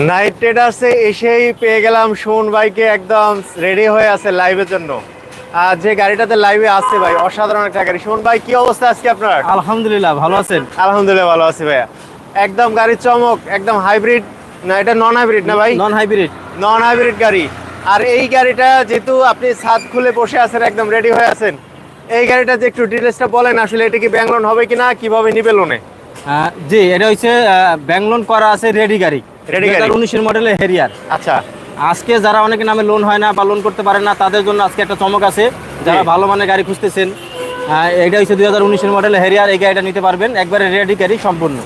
Night ট্রেডার্সে এসেই পেয়ে গেলাম সুমন ভাইকে একদম রেডি হয়ে আছে লাইভের জন্য। আর যে গাড়িটাতে লাইভে আসছে ভাই অসাধারণ একটা গাড়ি। সুমন ভাই কি অবস্থা আজকে আপনার? আলহামদুলিল্লাহ ভালো আছেন? আলহামদুলিল্লাহ ভালো আছি ভাইয়া। একদম গাড়ির চমক একদম হাইব্রিড না এটা নন হাইব্রিড না ভাই? নন হাইব্রিড নন হাইব্রিড গাড়ি। আর এই গাড়িটা যেহেতু আপনি ছাদ খুলে বসে আছেন একদম রেডি হয়ে আছেন এই গাড়িটা যে একটু ডিটেলসটা বলেন আসলে এটা কি ব্যাংক লোন হবে কিনা কীভাবে নিবে লোনে জি এটা হচ্ছে ব্যাংক লোন করা আছে রেডি গাড়ি। উনিশের মডেলের হেরিয়ার আচ্ছা। আজকে যারা অনেকের নামে লোন হয় না বা লোন করতে পারে না তাদের জন্য আজকে একটা চমক আছে। যারা ভালো মানের গাড়ি খুঁজতেছেন এটা হচ্ছে দুই হাজার উনিশের মডেলের হেরিয়ার এই গাড়িটা নিতে পারবেন। একবারে রেডি গাড়ি সম্পূর্ণ।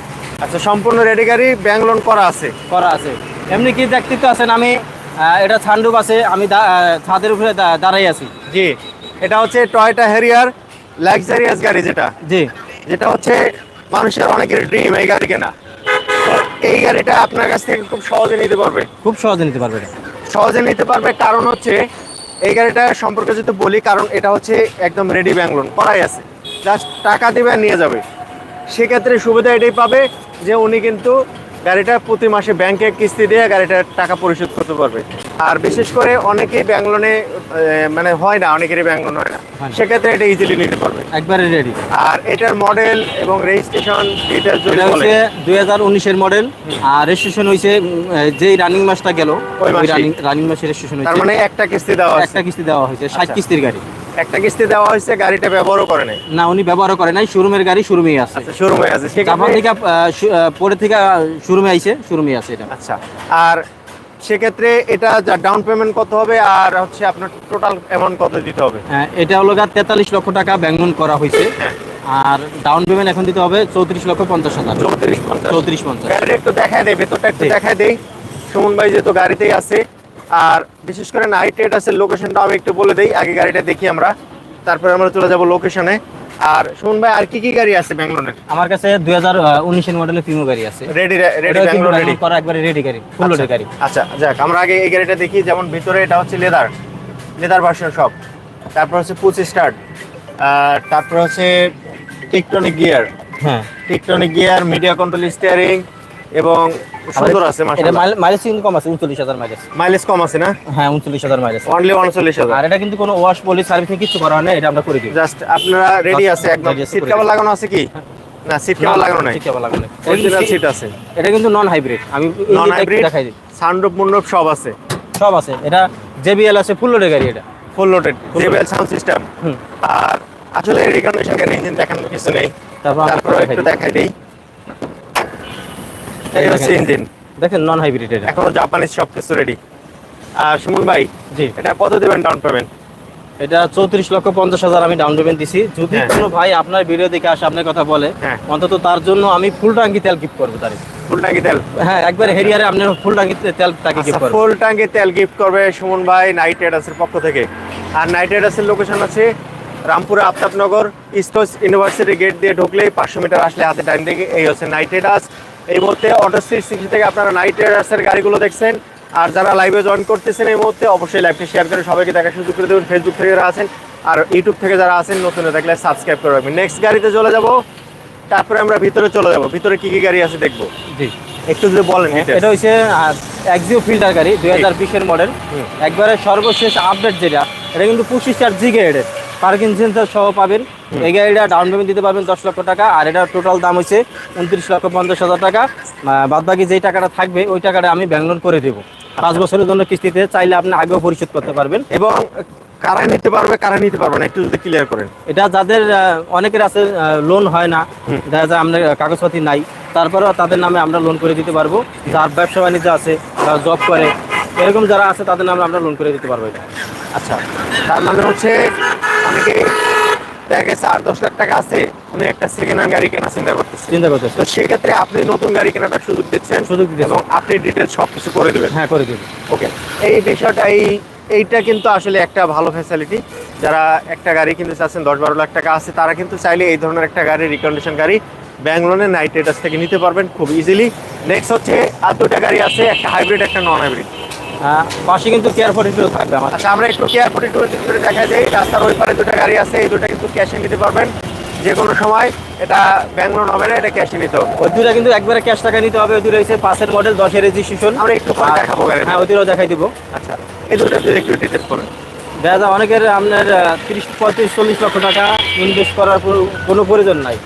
আচ্ছা সম্পূর্ণ রেডি গাড়ি ব্যাংক লোন করা আছে। করা আছে। এমনি কি দেখতে তো আছেন? আমি এটা ছান্ডুপ আছে আমি ছাদের উপরে দাঁড়াই আছি। জি। এটা হচ্ছে টয়টা হ্যারিয়ার লাক্সারিয়াস গাড়ি যেটা। জি। যেটা হচ্ছে মানুষের অনেকের ড্রিম এই গাড়ি কেনা। এই গাড়িটা আপনার কাছ থেকে খুব সহজে নিতে পারবে। খুব সহজে নিতে পারবে। এটা সহজে নিতে পারবে কারণ হচ্ছে এই গাড়িটা সম্পর্কে যদি বলি কারণ এটা হচ্ছে একদম রেডি ব্যাংক লোন করাই আছে। জাস্ট টাকা দেবে আর নিয়ে যাবে। সেক্ষেত্রে সুবিধা এটাই পাবে যে উনি কিন্তু গাড়িটা প্রতি মাসে ব্যাংকে কিস্তি দিয়ে গাড়িটার টাকা পরিশোধ করতে পারবে। আর বিশেষ করে অনেকেই ব্যাংক লোনে মানে হয় না অনেকেরই ব্যাংক লোন হয় না। সেক্ষেত্রে এটা ইজিলি নিতে পারবে। একবারে রেডি আর এটার মডেল এবং রেজিস্ট্রেশন ডিটেলস এটা হচ্ছে দুই হাজার উনিশের মডেল আর রেজিস্ট্রেশন হয়েছে যেই রানিং মাসটা গেল ওই রানিং রানিং মাসে রেজিস্ট্রেশন তার মানে একটা কিস্তি দেওয়া হয়েছে। একটা কিস্তি দেওয়া হয়েছে ষাট আচ্ছা। কিস্তির গাড়ি। একটা কিস্তি দেওয়া হয়েছে গাড়িটা ব্যবহারও করে নাই। না উনি ব্যবহার করে নাই শোরুমের গাড়ি শোরুমেই আছে। আচ্ছা শোরুমে আছে। জাপান থেকে পরে থেকে শোরুমে আইছে শোরুমে আছে এটা। আচ্ছা আর সেক্ষেত্রে এটা যা ডাউন পেমেন্ট কত হবে আর হচ্ছে আপনার টোটাল অ্যামাউন্ট কত দিতে হবে? হ্যাঁ, এটা হলো তেতাল্লিশ লক্ষ টাকা ব্যাংক লোন করা হয়েছে। আর ডাউন পেমেন্ট এখন দিতে হবে চৌত্রিশ লক্ষ পঞ্চাশ হাজার। চৌত্রিশ পঞ্চাশ। চৌত্রিশ পঞ্চাশ। একটু দেখায় দেয় ভেতরটা একটু জি। দেখায় দেই। সুমন ভাই যেহেতু গাড়িতেই আছে আর বিশেষ করে নাইট রেট আছে লোকেশনটা আমি একটু বলে দিই আগে গাড়িটা দেখি আমরা। তারপরে আমরা চলে যাব লোকেশনে আর সুমন ভাই আর কি কি গাড়ি আছে ব্যাঙ্গলোরের আমার কাছে দুই হাজার উনিশের মডেলের প্রিমো গাড়ি আছে। রেডি রেডি ব্যাঙ্গলোর রেডি করা একবারে রেডি গাড়ি ফুল লোডের গাড়ি। আচ্ছা যাক আমরা আগে এই গাড়িটা দেখি। যেমন ভিতরে এটা হচ্ছে লেদার লেদার ভার্সন সব। তারপর হচ্ছে পুচ স্টার্ট আর তারপর হচ্ছে টেকটনিক গিয়ার হ্যাঁ। Tectonic gear media control steering এবং সুন্দর আছে মাইলেজ কিন্তু কম আছে উনচল্লিশ হাজার মাইলেজ। মাইলেজ কম আছে না? হ্যাঁ উনচল্লিশ হাজার মাইলেজ। অনলি উনচল্লিশ হাজার। আর এটা কিন্তু কোনো ওয়াশ পলি সার্ভিসিং কিছু করা হয় না এটা আমরা করে দিই। জাস্ট আপনারা রেডি আছে একদম। সিট কভার লাগানো আছে কি? না সিট কভার লাগানো নাই। ঠিক আছে, লাগানো নেই। অরিজিনাল সিট আছে। এটা কিন্তু নন হাইব্রিড আমি নন হাইব্রিড দেখাই দিই। সানরূপ মুন্ডপ সব আছে। সব আছে। এটা জেবিএল আছে ফুল লোডের গাড়ি এটা। Full loaded JBL sound system আর আসলে রিকন্ডিশন কেন ইঞ্জিন দেখানোর কিছু নেই। তারপর আমরা দেখাই দিই। হচ্ছে দেখেন। ইঞ্জিন দেখেন নন হাইব্রিড এটা। এখনও জাপানিজ সব কিছু রেডি আর সুমন ভাই জি। এটা কত দেবেন ডাউন পেমেন্ট এটা চৌত্রিশ লক্ষ পঞ্চাশ হাজার আমি ডাউন পেমেন্ট দিছি। যদি হ্যাঁ। কোনো ভাই আপনার ভিডিও দেখে আসে আপনার কথা বলে হ্যাঁ। অন্তত তার জন্য আমি ফুল ট্যাঙ্কি তেল গিফট করব তার। ফুল ট্যাঙ্কি তেল? হ্যাঁ একবার হেরিয়ারে আপনার ফুল ট্যাঙ্কি তেল তাকে গিফট করব। ফুল ট্যাঙ্কি তেল গিফট করবে সুমন ভাই নাইট রাইডার্সের পক্ষ থেকে। আর নাইট রাইডার্সের লোকেশন আছে রামপুরে আফতাবনগর ইস্কোস ইউনিভার্সিটি গেট দিয়ে ঢুকলেই পাঁচশো মিটার আসলে হাতে টাইম দিকে এই হচ্ছে নাইট রাইডার্স এই মুহূর্তে অটো স্ট্রিট সিক্সটি থেকে আপনারা নাইট রাইডার্সের গাড়িগুলো দেখছেন। আর যারা লাইভে জয়েন করতেছেন এই মুহূর্তে অবশ্যই লাইভটি শেয়ার করে সবাইকে দেখার সুযোগ করে দেবেন। ফেসবুক থেকে যারা আছেন আর ইউটিউব থেকে যারা আছেন নতুন দেখলে সাবস্ক্রাইব করে রাখবেন। নেক্সট গাড়িতে চলে যাব। তারপরে আমরা ভিতরে চলে যাব। ভিতরে কি কি গাড়ি আছে দেখব? জি। একটু যদি বলেন। এটা হচ্ছে এক্সিও ফিল্টার গাড়ি দুই হাজার বিশের মডেল। একবারে সর্বশেষ আপডেট যেটা এটা কিন্তু পঁচিশ চার জি গ্রেডের পার্কিং সেন্সার সহ পাবেন। এই গাড়িটা ডাউন পেমেন্ট দিতে পারবেন দশ লক্ষ টাকা আর এটার টোটাল দাম হচ্ছে উনত্রিশ লক্ষ পঞ্চাশ হাজার টাকা। বাদ বাকি যেই টাকাটা থাকবে ওই টাকাটা আমি ব্যাংলোন করে দেবো। পাঁচ বছরের জন্য কিস্তিতে চাইলে আপনি আগেও পরিশোধ করতে পারবেন। এবং কারা নিতে পারবে কারা নিতে পারবে না একটু যদি ক্লিয়ার করেন। এটা যাদের অনেকের আছে লোন হয় না দেখা যায় আপনার কাগজপাতি নাই তারপরেও তাদের নামে আমরা লোন করে দিতে পারব। যার ব্যবসা বাণিজ্য আছে বা জব করে এরকম যারা আছে তাদের নামে আমরা লোন করে দিতে পারব এটা। আচ্ছা তার মানে হচ্ছে অনেকে দেখা গেছে আট দশ লাখ টাকা আছে। উনি একটা সেকেন্ড হ্যান্ড গাড়ি কেনার চিন্তা করতেছে। চিন্তা করতেছে তো সেক্ষেত্রে আপনি নতুন গাড়ি কেনার সুযোগ দিচ্ছেন সুযোগ। এবং আপনি ডিটেলস সব কিছু করে দেবেন। হ্যাঁ করে দিবি ওকে এই বিষয়টা এই এইটা কিন্তু আসলে একটা ভালো ফ্যাসিলিটি যারা একটা গাড়ি কিনতে চাচ্ছেন দশ বারো লাখ টাকা আছে তারা কিন্তু চাইলে এই ধরনের একটা গাড়ি রিকন্ডিশন গাড়ি ব্যাঙ্গলোনে নাইট রাইডার্স থেকে নিতে পারবেন খুব ইজিলি নেক্সট হচ্ছে আর দুটা গাড়ি আছে একটা হাইব্রিড একটা নন হাইব্রিড পাশে কিন্তু কেয়ার ফোর্টিটিও থাকবে আমার। আচ্ছা আমরা একটু কেয়ার ফোর্টি টু দেখা যাই। রাস্তার ওই পারে দুটো গাড়ি আছে এই দুটো কিন্তু ক্যাশে নিতে পারবেন। যে কোনো সময়। এটা ব্যাংক লোন হবে না এটা ক্যাশে নিতে হবে। ওই দুটা কিন্তু একবারে ক্যাশ টাকা নিতে হবে ওই দুটো হচ্ছে পাঁচের মডেল দশের রেজিস্ট্রেশন আমরা একটু পরে দেখাবো হ্যাঁ ওই দুটো দেখাই দিব। আচ্ছা এই দুটো একটু ডিটেলস করুন দেখা যায় অনেকের আপনার তিরিশ পঁয়ত্রিশ চল্লিশ লক্ষ টাকা ইনভেস্ট করার কোনো প্রয়োজন নাই।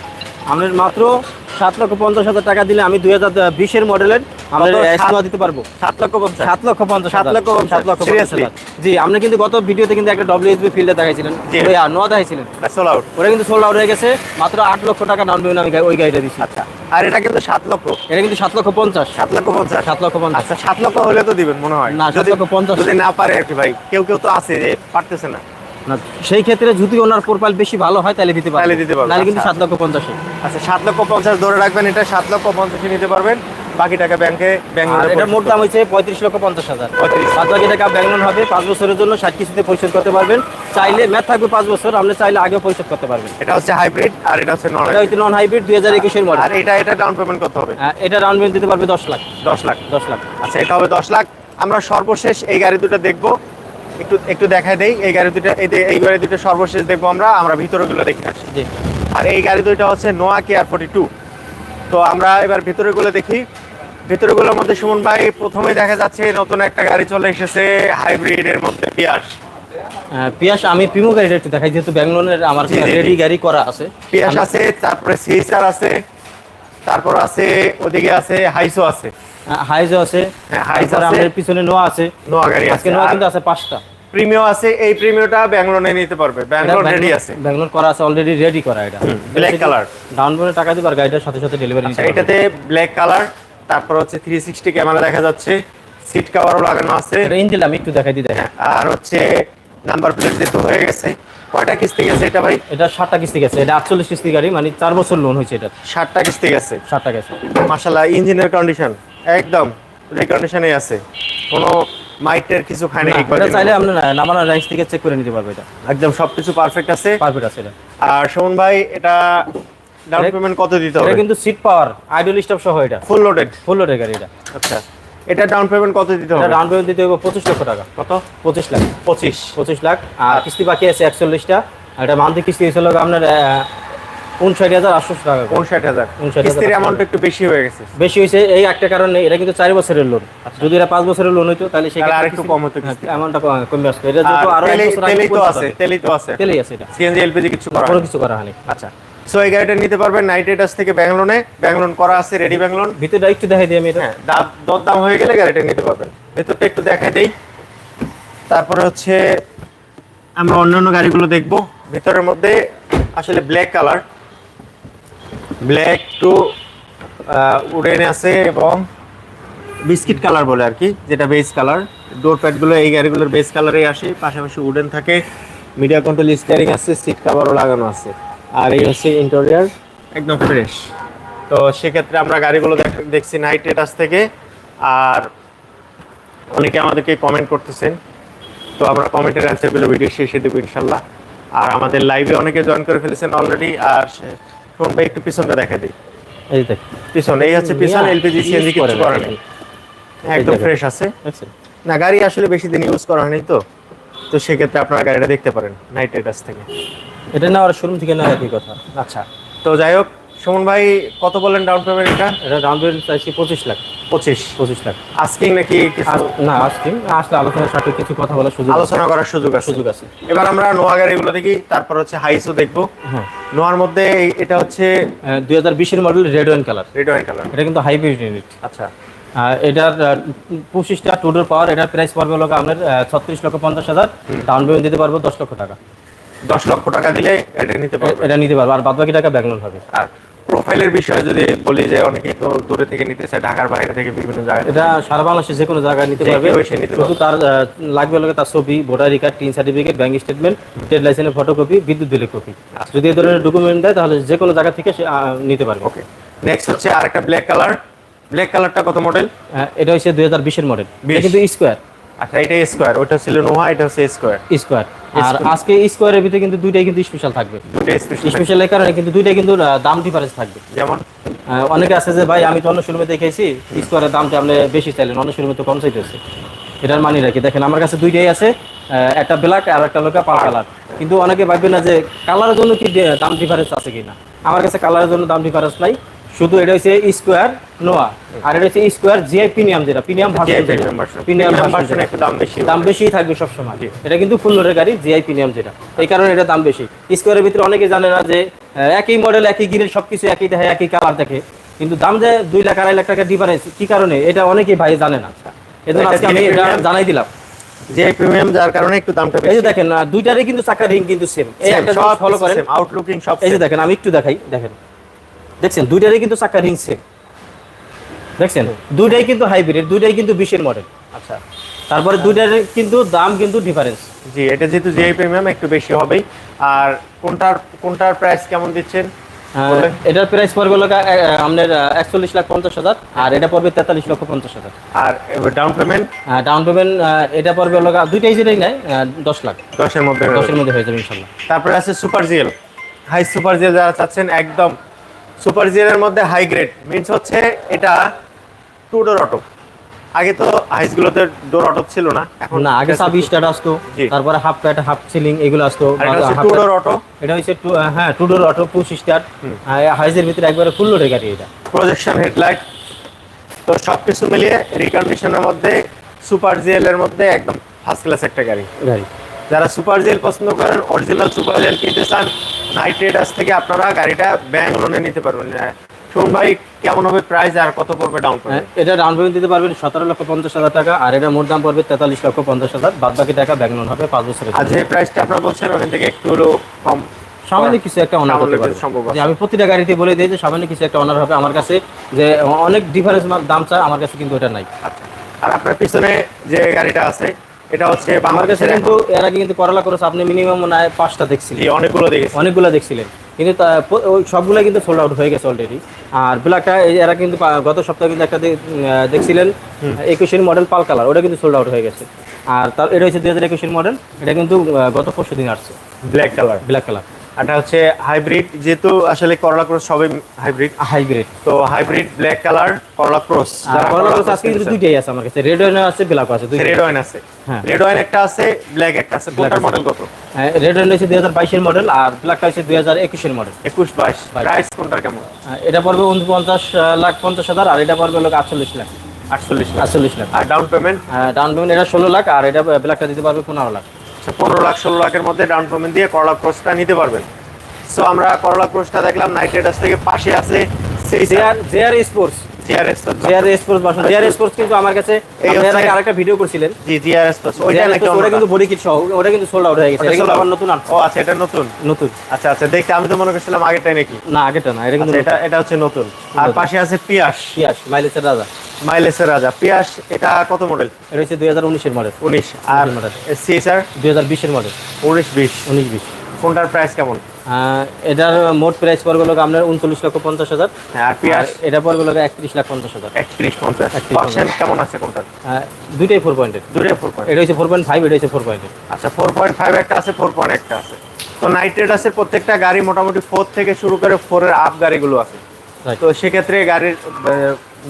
আপনার মাত্র সাত লক্ষ পঞ্চাশ হাজার টাকা দিলে আমি দুই হাজার বিশের মডেলের আমাদের সাত- দিতে পারব। সাত লক্ষ পঞ্চাশ। সাত লক্ষ পঞ্চাশ সাত লক্ষ সাত লক্ষ পঞ্চাশ জি আপনি কিন্তু গত ভিডিওতে কিন্তু একটা ডব্লিউএসবি ফিল্ডে দেখাইছিলেন। জি। ওই আর নোয়া দেখাইছিলেন। সোল আউট ওরা কিন্তু আউট হয়ে গেছে। মাত্র আট লক্ষ টাকা ডাউন পেমেন্ট আমি ওই গাড়িটা দিচ্ছি আচ্ছা। আর এটা কিন্তু সাত লক্ষ। এটা কিন্তু সাত লক্ষ পঞ্চাশ। সাত লক্ষ পঞ্চাশ। সাত লক্ষ পঞ্চাশ। আচ্ছা সাত লক্ষ হলে তো দিবেন মনে হয়। না, সাত যদি লক্ষ পঞ্চাশ। যদি না পারে ভাই। কেউ কেউ তো আছে যে পারতেছে না, সেই ক্ষেত্রে যদি ওনার প্রোফাইল বেশি ভালো হয় তাহলে দিতে পারবে তাহলে দিতে কিন্তু আচ্ছা। সাত লক্ষ পঞ্চাশে আচ্ছা সাত লক্ষ পঞ্চাশ ধরে রাখবেন এটা সাত লক্ষ পঞ্চাশে নিতে পারবেন। বাকি টাকা ব্যাংকে ব্যাংক এটার মোট দাম হচ্ছে পঁয়ত্রিশ লক্ষ পঞ্চাশ হাজার। 35 সাত লাখ টাকা ব্যাংক লোন হবে পাঁচ বছরের জন্য ষাট কিস্তিতে পরিশোধ করতে পারবেন। চাইলে ম্যাথ থাকবে পাঁচ বছর আপনি চাইলে আগেও পরিশোধ করতে পারবেন। এটা হচ্ছে হাইব্রিড আর এটা হচ্ছে নন এটা হচ্ছে নন হাইব্রিড দুই হাজার একুশের আর এটা এটা ডাউন পেমেন্ট করতে হবে। এটা ডাউন পেমেন্ট দিতে পারবে দশ লাখ। দশ লাখ। দশ লাখ। আচ্ছা এটা হবে দশ লাখ। আমরা সর্বশেষ এই গাড়ি দুটো দেখব। একটু একটু দেখাই দেই। এই গাড়ি দুটো এই এই গাড়ি দুটো সর্বশেষ দেখব আমরা আমরা ভিতরেগুলো দেখে আসি। জি। আর এই গাড়ি দুইটা হচ্ছে নোয়া কেয়ার ফোর্টি টু। তো আমরা এবার ভিতরেগুলো দেখি। ভিতরেগুলোর মধ্যে সুমন ভাই প্রথমে দেখা যাচ্ছে নতুন একটা গাড়ি চলে এসেছে হাইব্রিডের মধ্যে পিয়াস। পিয়াস আমি প্রিমো গাড়িটা একটু দেখাই যেহেতু ব্যাঙ্গলোনের আমার। রেডি গাড়ি করা আছে। পিয়াস আছে তারপরে সিএসআর আছে তারপর আছে ওদিকে আছে হাইসো আছে। হাইজো আছে হ্যাঁ, হাইজ আছে। আমাদের পিছনে নোয়া আছে। নোয়া গাড়ি আজকে আছে নোয়া কিন্তু আছে পাঁচটা। প্রিমিও আছে এই প্রিমিওটা ব্যাঙ্গলোরে নিতে পারবে। ব্যাঙ্গলোর রেডি আছে। ব্যাঙ্গলোর করা আছে অলরেডি রেডি করা এটা। ব্ল্যাক কালার ডাউন পেমেন্ট টাকা দিবার গাড়িটার সাথে সাথে ডেলিভারি আচ্ছা এটাতে ব্ল্যাক কালার তারপর হচ্ছে থ্রি সিক্সটি ক্যামেরা দেখা যাচ্ছে সিট কাভারও লাগানো আছে। ইঞ্জিন আমি একটু দেখাই দিই দেখেন। আর হচ্ছে নাম্বার প্লেট যেহেতু হয়ে গেছে। কয়টা কিস্তি গেছে এটা ভাই? এটা ষাটটা কিস্তি গেছে এটা আটচল্লিশ কিস্তি গাড়ি মানে চার বছর লোন হয়েছে এটা। ষাটটা কিস্তি গেছে। ষাটটা গেছে। মার্শাল্লাহ ইঞ্জিনের কন্ডিশন একদম রিকন্ডিশনে আছে। কোনো মাইটের কিছু খায়নি না, এটা চাইলে আপনি নামানোর রাইস থেকে চেক করে নিতে পারবে এটা। একদম সবকিছু পারফেক্ট আছে। পারফেক্ট আছে এটা। আর সুমন ভাই এটা ডাউন পেমেন্ট কত দিতে এটা হবে? কিন্তু সিট পাওয়ার আইডল স্টপ সহ এটা। ফুল লোডেড ফুল লোডের গাড়ি এটা। আচ্ছা। এটা ডাউন পেমেন্ট কত দিতে হবে? ডাউন পেমেন্ট দিতে হবে পঁচিশ লক্ষ টাকা। কত? পঁচিশ লাখ। পঁচিশ। পঁচিশ লাখ। আর কিস্তি বাকি আছে একচল্লিশটা। এটা মান্থলি কিস্তি হয়েছিল আপনার উনষাট হাজার আটশোশো টাকা। উনষাট হাজার। 59,000 কিস্তির অ্যামাউন্ট একটু বেশি হয়ে গেছে। বেশি হয়েছে এই একটা কারণে এটা কিন্তু চার বছরের লোন যদি এটা পাঁচ বছরের লোন হইতো তাহলে তাহলে আরেকটু কম হতো। অ্যামাউন্টটা কমে আসতো। এটা আর যেহেতু আরও তেলেই- তো আছে। তেলেই তো আছে। তেলেই আছে এটা। সিএনজি এলপিজি কিছু করা কোনো। কিছু করা হয়নি। আচ্ছা। সো এই গাড়িটা নিতে পারবেন নাইট রাইডার্স থেকে ব্যাঙ্গলোনে ব্যাঙ্গলোন করা আছে রেডি ব্যাঙ্গলোন ভিতরটা একটু দেখাই দিই আমি এটা। হ্যাঁ দাম দর দাম হয়ে গেলে গাড়িটা নিতে পারবেন। ভেতরটা একটু দেখাই দেই। তারপরে হচ্ছে আমরা অন্যান্য গাড়িগুলো দেখব। ভেতরের মধ্যে আসলে black colour black to wooden আছে এবং বিস্কিট কালার বলে আর কি, যেটা বেস কালার। ডোর প্যাডগুলো এই গাড়িগুলোর বেস কালারেই আসে, পাশাপাশি উডেন থাকে। মিডিয়া কন্ট্রোল স্টিয়ারিং আছে সিট কাভারও লাগানো আছে। আর এই হচ্ছে ইন্টেরিয়ার একদম ফ্রেশ তো সেক্ষেত্রে আমরা গাড়িগুলো দেখছি নাইট রেটাস থেকে। আর অনেকে আমাদেরকে কমেন্ট করতেছেন। তো আমরা কমেন্টের অ্যান্সারগুলো ভিডিও শেষে দেবো ইনশাল্লাহ। আর আমাদের লাইভে অনেকে জয়েন করে ফেলেছেন অলরেডি আর ভাই একটু পিছনটা দেখা দিই। এই দেখ। পিছন এই হচ্ছে পিছন এলপিজি সিএনজি কিছু করে নেই। একদম ফ্রেশ আছে? না গাড়ি আসলে বেশি দিন ইউজ করা হয়নি তো। তো সেক্ষেত্রে আপনারা গাড়িটা দেখতে পারেন নাইট রাইডার্স থেকে। এটা না আর শোরুম থেকে না একই কথা। আচ্ছা তো যাই হোক সুমন ভাই কত বললেন ডাউন পেমেন্ট এটা? এটা ডাউন পেমেন্ট চাইছি পঁচিশ লাখ। পঁচিশ। পঁচিশ লাখ। আস্কিং নাকি না আজকে আসলে আলোচনার সাথে কিছু কথা বলার সুযোগ আছে। আলোচনা করার সুযোগ আছে। সুযোগ আছে। এবার আমরা নোয়া গাড়িগুলো দেখি তারপর হচ্ছে হাইসও দেখব। হ্যাঁ। নোয়ার মধ্যে এটা হচ্ছে দুই হাজার বিশের model red wine colour red wine colour এটা কিন্তু হাইব্রিড ইউনিট আচ্ছা। এটার পঁচিশটা টুডোর পাওয়ার এটার প্রাইস পড়বে হলো আপনার ছত্রিশ লক্ষ পঞ্চাশ হাজার। ডাউন পেমেন্ট দিতে পারব দশ লক্ষ টাকা। দশ লক্ষ টাকা দিলে এটা নিতে পারবে। এটা নিতে পারব। আর বাদ বাকি টাকা লোন হবে। আর প্রোফাইলের বিষয়ে যদি বলি যে অনেকে তো দূরে থেকে নিতে চায় ঢাকার বাইরে থেকে বিভিন্ন জায়গায়। এটা সারা বাংলাদেশে যে কোনো জায়গায় নিতে পারবে। শুধু তার লাগবে লাগে তার ছবি voter card TIN certificate bank statement trade লাইসেন্সের ফটোকপি বিদ্যুৎ বিলের কপি যদি এই ধরনের ডকুমেন্ট দেয় তাহলে যে কোনো জায়গা থেকে সে নিতে পারবে। ওকে নেক্সট হচ্ছে আরেকটা ব্ল্যাক কালার ব্ল্যাক কালারটা কত মডেল এটা হচ্ছে দুই হাজার বিশের মডেল এটা 20 কিন্তু স্কোয়ার আচ্ছা এটা স্কোয়ার ওটা ছিল নোহা এটা হচ্ছে স্কোয়ার স্কোয়ার আর আজকে স্কোয়ারের ভিতরে কিন্তু দুইটাই কিন্তু স্পেশাল থাকবে। স্পেশাল স্পেশালের কারণে কিন্তু দুইটাই কিন্তু দাম ডিফারেন্স থাকবে। যেমন? অনেকে আছে যে ভাই আমি তো অন্য শোরুমে দেখেছি স্কোয়ারের দামটা আপনি বেশি চাইলেন অন্য শোরুমে তো কম চাইতেছে। এটার মানি রাখি। দেখেন আমার কাছে দুইটাই আছে একটা ব্ল্যাক আর একটা লোকা পাল কালার কিন্তু অনেকে ভাববে না যে কালারের জন্য কি দাম ডিফারেন্স আছে কিনা? আমার কাছে কালারের জন্য দাম ডিফারেন্স নাই। শুধু এটা হচ্ছে স্কোয়ার নোয়া আর এটা হচ্ছে স্কোয়ার জিআই প্রিমিয়াম যেটা প্রিমিয়াম ভার্সন প্রিমিয়াম ভার্সন একটু দাম বেশি দাম বেশি থাকবে সবসময়। জি। এটা কিন্তু ফুল লোডের গাড়ি জিআই প্রিমিয়াম যেটা। এই কারণে এটা দাম বেশি। স্কোয়ারের ভিতরে অনেকে জানে না যে একই মডেল একই গিরের সবকিছু একই দেখে একই কালার দেখে। কিন্তু দাম যে দুই লাখ আড়াই লাখ টাকা ডিফারেন্স কি কারণে? এটা অনেকেই ভাই জানে না। এজন্য আজকে আমি এটা জানাই দিলাম। যে প্রিমিয়াম যার কারণে একটু দামটা এই বেশি। যে দেখেন দুইটারই কিন্তু চাকার রিং কিন্তু সেম এই একটা সব ফলো করেন। আউটলুকিং সব এই যে দেখেন আমি একটু দেখাই দেখেন। দেখছেন দুইটারই কিন্তু চাকার রিং দেখছেন দুইটাই কিন্তু হাইব্রিড দুইটাই কিন্তু বিশের মডেল আচ্ছা। তারপরে দুইটার কিন্তু দাম কিন্তু ডিফারেন্স জি এটা যেহেতু জিআই প্রিমিয়াম একটু বেশি হবেই। আর কোনটার কোনটার প্রাইস কেমন দিচ্ছেন? এটার প্রাইস পড়বে লোক আপনার একচল্লিশ লাখ পঞ্চাশ হাজার আর এটা পড়বে তেতাল্লিশ লক্ষ পঞ্চাশ হাজার। আর ডাউন পেমেন্ট ডাউন পেমেন্ট এটা পড়বে লোক দুইটাই যেটাই নেয় দশ লাখ। দশের মধ্যে দশের মধ্যে হয়ে যাবে ইনশাল্লাহ। তারপরে আছে super GL high super GL যারা চাচ্ছেন একদম সুপার জিএল এর মধ্যে হাই গ্রেড মিন্স হচ্ছে এটা টু ডোর অটো আগে তো হাইসগুলোতে ডোর অটো ছিল না এখন না আগে সাব স্টার্ট আসতো তারপরে হাফ প্যাট হাফ সিলিং এগুলো আসতো এটা টু ডোর অটো এটা হচ্ছে হ্যাঁ two door auto push start হাইজের ভিতরে একবারে ফুল লোডের গাড়ি এটা। প্রজেকশন হেডলাইট তো সবকিছু মিলিয়ে রিকন্ডিশনের মধ্যে সুপার জিএল এর মধ্যে একদম ফার্স্ট ক্লাস একটা গাড়ি। গাড়ি। যারা সুপার জেল পছন্দ করেন অরিজিনাল সুপার জেল কিনতে চান নাইট রাইডার্স থেকে আপনারা গাড়িটা ব্যাংক লোনে নিতে পারবেন। শুন ভাই কেমন হবে প্রাইস আর কত পড়বে ডাউন হ্যাঁ, পেমেন্ট এটা ডাউন পেমেন্ট দিতে পারবেন সতেরো লক্ষ পঞ্চাশ হাজার টাকা আর এটা মোট দাম পড়বে তেতাল্লিশ লক্ষ পঞ্চাশ হাজার। বাদ বাকি টাকা ব্যাংক লোন হবে পাঁচ বছরের আর যে প্রাইসটা আপনারা বলছেন ওখান থেকে একটু হলেও কম। সামান্য কিছু একটা অনার পারবে সম্ভব আমি প্রতিটা গাড়িতে বলে দিই যে সামান্য কিছু একটা অনার হবে আমার কাছে যে অনেক ডিফারেন্স দাম চায় আমার কাছে কিন্তু এটা নাই। আচ্ছা আর আপনার পিছনে যে গাড়িটা আছে এটা হচ্ছে বাংলাদেশে বাংলাদেশের কিন্তু এর আগে কিন্তু করলা করেছে আপনি মিনিমাম মনে হয় পাঁচটা দেখছিলেন। অনেকগুলো দেখেছি। অনেকগুলো দেখছিলেন। কিন্তু ওই সবগুলো কিন্তু সোল্ড আউট হয়ে গেছে অলরেডি আর ব্ল্যাকটা এরা কিন্তু গত সপ্তাহে কিন্তু একটা দেখছিলেন একুশের মডেল পাল কালার ওটা কিন্তু সোল্ড আউট হয়ে গেছে। আর তার এটা হচ্ছে দুই হাজার একুশের মডেল এটা কিন্তু গত পরশু দিন আসছে। ব্ল্যাক কালার ব্ল্যাক কালার এটা হচ্ছে হাইব্রিড যেহেতু আসলে করলা ক্রস সবই হাইব্রিড হাইব্রিড তো hybrid black colour Corolla Cross Corolla Cross আজকে কিন্তু দুইটাই আছে আমার কাছে রেড ওয়াইন আছে ব্ল্যাক আছে দুইটাই। রেড ওয়াইন আছে। হ্যাঁ। রেড ওয়াইন একটা আছে ব্ল্যাক একটা আছে কোনটার মডেল কত? রেড ওয়াইন হচ্ছে দুই হাজার বাইশের মডেল আর ব্ল্যাকটা হচ্ছে দুই হাজার একুশের মডেল একুশ বাইশ বাইশ। প্রাইস কোনটার কেমন? এটা পড়বে উনপঞ্চাশ লাখ পঞ্চাশ হাজার আর এটা পড়বে লোক আটচল্লিশ লাখ। আটচল্লিশ লাখ। আটচল্লিশ লাখ। আর ডাউন পেমেন্ট ডাউন পেমেন্ট এটা ষোলো লাখ আর এটা ব্ল্যাকটা দিতে পারবে পনেরো লাখ। পনেরো লাখ, ষোলো লাখের মধ্যে ডাউন পেমেন্ট দিয়ে করলা ক্রসটা নিতে পারবেন। সো আমরা করলা ক্রসটা দেখলাম নাইট রাইডার্স থেকে পাশে আছে সেই JR JR sports GRS JR sports বাসন জেআর স্পোর্টস কিন্তু আমার কাছে এই আপনি এর হচ্ছে- আগে আরেকটা ভিডিও করছিলেন। জি জিআরএস ওইটা JRS নাকি ওটা কিন্তু বডি কিট সহ। ওটা কিন্তু সোল্ড আউট হয়ে গেছে। এটা আবার নতুন ও আচ্ছা এটা নতুন? নতুন। আচ্ছা আচ্ছা দেখতে আমি তো মনে করছিলাম আগেরটাই নাকি? না আগেটা না এটা কিন্তু আচ্ছা, এটা এটা হচ্ছে নতুন। আর পাশে আছে পিয়াস পিয়াস মাইলেজের রাজা। মাইলেসের রাজা। পিয়াস এটা কত মডেল এটা হচ্ছে দুই হাজার উনিশের মডেল উনিশ। আর। সিএসআর দুই হাজার বিশের মডেল উনিশ বিশ। উনিশ বিশ। কোনটার প্রাইস কেমন? এটার মোট প্রাইস পড়বে লোক আপনার উনচল্লিশ লক্ষ পঞ্চাশ হাজার। হ্যাঁ আর এটা পড়বে লোক একত্রিশ লাখ পঞ্চাশ হাজার। একত্রিশ পঞ্চাশ। 31, পার্সেন্ট কেমন আছে দুইটাই ফোর পয়েন্টের দূরে ফোর পয়েন্ট এটা হচ্ছে ফোর পয়েন্ট ফাইভ এটা হচ্ছে ফোর পয়েন্টের আচ্ছা ফোর পয়েন্ট ফাইভ একটা আছে ফোর পয়েন্ট একটা আছে। তো নাইট আছে প্রত্যেকটা গাড়ি মোটামুটি ফোর থেকে শুরু করে ফোরের আপ গাড়িগুলো আছে। তো সেক্ষেত্রে গাড়ির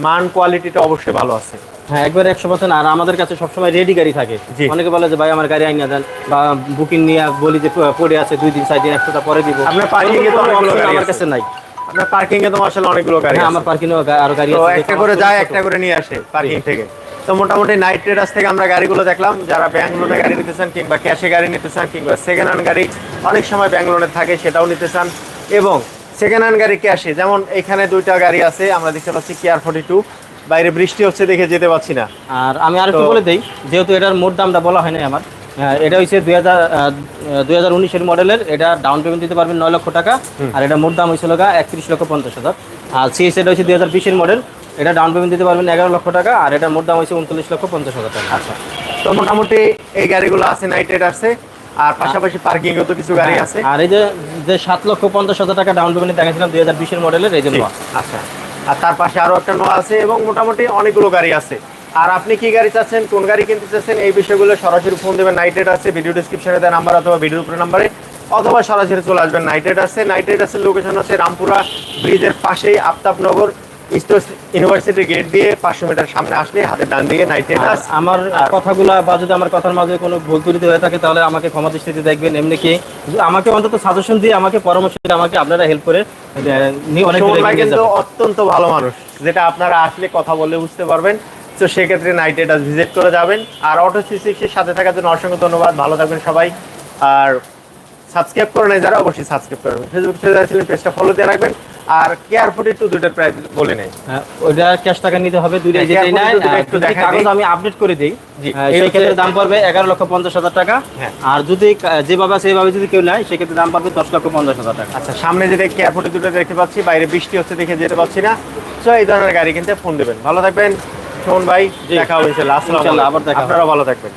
মান কোয়ালিটিটা অবশ্যই ভালো আছে। হ্যাঁ একবার একশো পার্সেন্ট। আর আমাদের কাছে সবসময় রেডি গাড়ি থাকে। অনেকে বলে যে ভাই আমার গাড়ি আইনা দেন বা বুকিং নিয়ে বলি যে পড়ে আছে দুই দিন চার দিন পরে দিব। আপনার এ তো আমার কাছে নাই। আপনার পার্কিং এ তো মার্শাল অনেকগুলো গাড়ি হ্যাঁ আমার পার্কিং আরও গাড়ি আছে একটা করে যায় একটা করে নিয়ে আসে পার্কিং থেকে। তো মোটামুটি নাইট রাইডার্স থেকে আমরা গাড়িগুলো দেখলাম যারা ব্যাংক লোনে গাড়ি নিতে চান কিংবা ক্যাশে গাড়ি নিতে চান কিংবা সেকেন্ড হ্যান্ড গাড়ি অনেক সময় ব্যাংক লোনে থাকে সেটাও নিতে চান। এবং সেকেন্ড হ্যান্ড গাড়ি ক্যাশে যেমন এখানে দুইটা গাড়ি আছে আমরা দেখতে পাচ্ছি কেয়ার ফোর্টি টু বাইরে বৃষ্টি হচ্ছে দেখে যেতে পারছি না। আর আমি আরেকটু তো- বলে দেই যেহেতু এটার মোট দামটা বলা হয় নাই আমার এটা হচ্ছে দুই হাজার দুই হাজার উনিশের মডেলের এটা ডাউন পেমেন্ট দিতে পারবেন নয় লক্ষ টাকা আর এটা মোট দাম হয়েছিল গা একত্রিশ লক্ষ পঞ্চাশ হাজার। আর সিএস এটা হচ্ছে দুই হাজার বিশের মডেল এটা ডাউন পেমেন্ট দিতে পারবেন এগারো লক্ষ টাকা আর এটা মোট দাম হচ্ছে উনচল্লিশ লক্ষ পঞ্চাশ হাজার টাকা। আচ্ছা। তো মোটামুটি এই গাড়িগুলো আছে নাইট আছে আর পাশাপাশি পার্কিং তো কিছু গাড়ি আছে। আর এই যে যে সাত লক্ষ পঞ্চাশ হাজার টাকা ডাউন পেমেন্ট দেখাছিলাম দুই হাজার বিশের মডেলের এই যে নোয়া। আচ্ছা। আর তার পাশে আরও একটা নোয়া আছে এবং মোটামুটি অনেকগুলো গাড়ি আছে। আর আপনি কি গাড়ি চাচ্ছেন, কোন গাড়ি কিনতে চাচ্ছেন, এই বিষয়গুলো সরাসরি ফোন দেবেন। নাইট রেড আছে ভিডিও ডিসক্রিপশনে দেওয়া নাম্বার অথবা ভিডিও উপরে নাম্বারে অথবা সরাসরি চলে আসবেন। নাইট রেড আছে নাইট রেড আছে লোকেশন আছে রামপুরা ব্রিজের পাশেই আফতাবনগর। ইস্টোস ইউনিভার্সিটি গেট দিয়ে পাঁচশো মিটার সামনে আসলে হাতে ডান দিকে নাইট আমার কথাগুলো বা যদি আমার কথার মাঝে কোনো ভুল ত্রুটি হয়ে থাকে তাহলে আমাকে ক্ষমা দৃষ্টিতে দেখবেন। এমনি কি আমাকে অন্তত সাজেশন দিয়ে আমাকে পরামর্শ দিয়ে আমাকে আপনারা হেল্প করে কিন্তু অত্যন্ত ভালো মানুষ যেটা আপনারা আসলে কথা বললে বুঝতে পারবেন। তো সেক্ষেত্রে নাইট রাইডার্স ভিজিট করে যাবেন। আর অটো সিক্সের সাথে থাকার জন্য অসংখ্য ধন্যবাদ। ভালো থাকবেন সবাই। আর সাবস্ক্রাইব করে নেয় যারা অবশ্যই সাবস্ক্রাইব করবেন ফেসবুক পেজটা ফলো দিয়ে রাখবেন। আর কেয়ার ফুটি টু দুইটার প্রাইস বলে নেই। হ্যাঁ, ওইটা ক্যাশ টাকা নিতে হবে হ্যাঁ, যেটাই নাই কাগজ আমি আপডেট করে দিই জি, সেই ক্ষেত্রে দাম পড়বে এগারো লক্ষ পঞ্চাশ হাজার টাকা। হ্যাঁ। আর যদি যেভাবে আছে সেভাবে যদি কেউ নেয় সেক্ষেত্রে দাম পাবে দশ লক্ষ পঞ্চাশ হাজার টাকা। আচ্ছা সামনে যেটা কেয়ার দুটো দেখতে পাচ্ছি বাইরে বৃষ্টি হচ্ছে দেখে যেতে পাচ্ছি না। তো এই ধরনের গাড়ি কিনতে ফোন দেবেন। ভালো থাকবেন। সুমন ভাই। দেখা হবে ইনশাল্লাহ আসসালামু ইনশাল্লাহ, আলাইকুম। আবার দেখা আপনারা ভালো থাকবেন।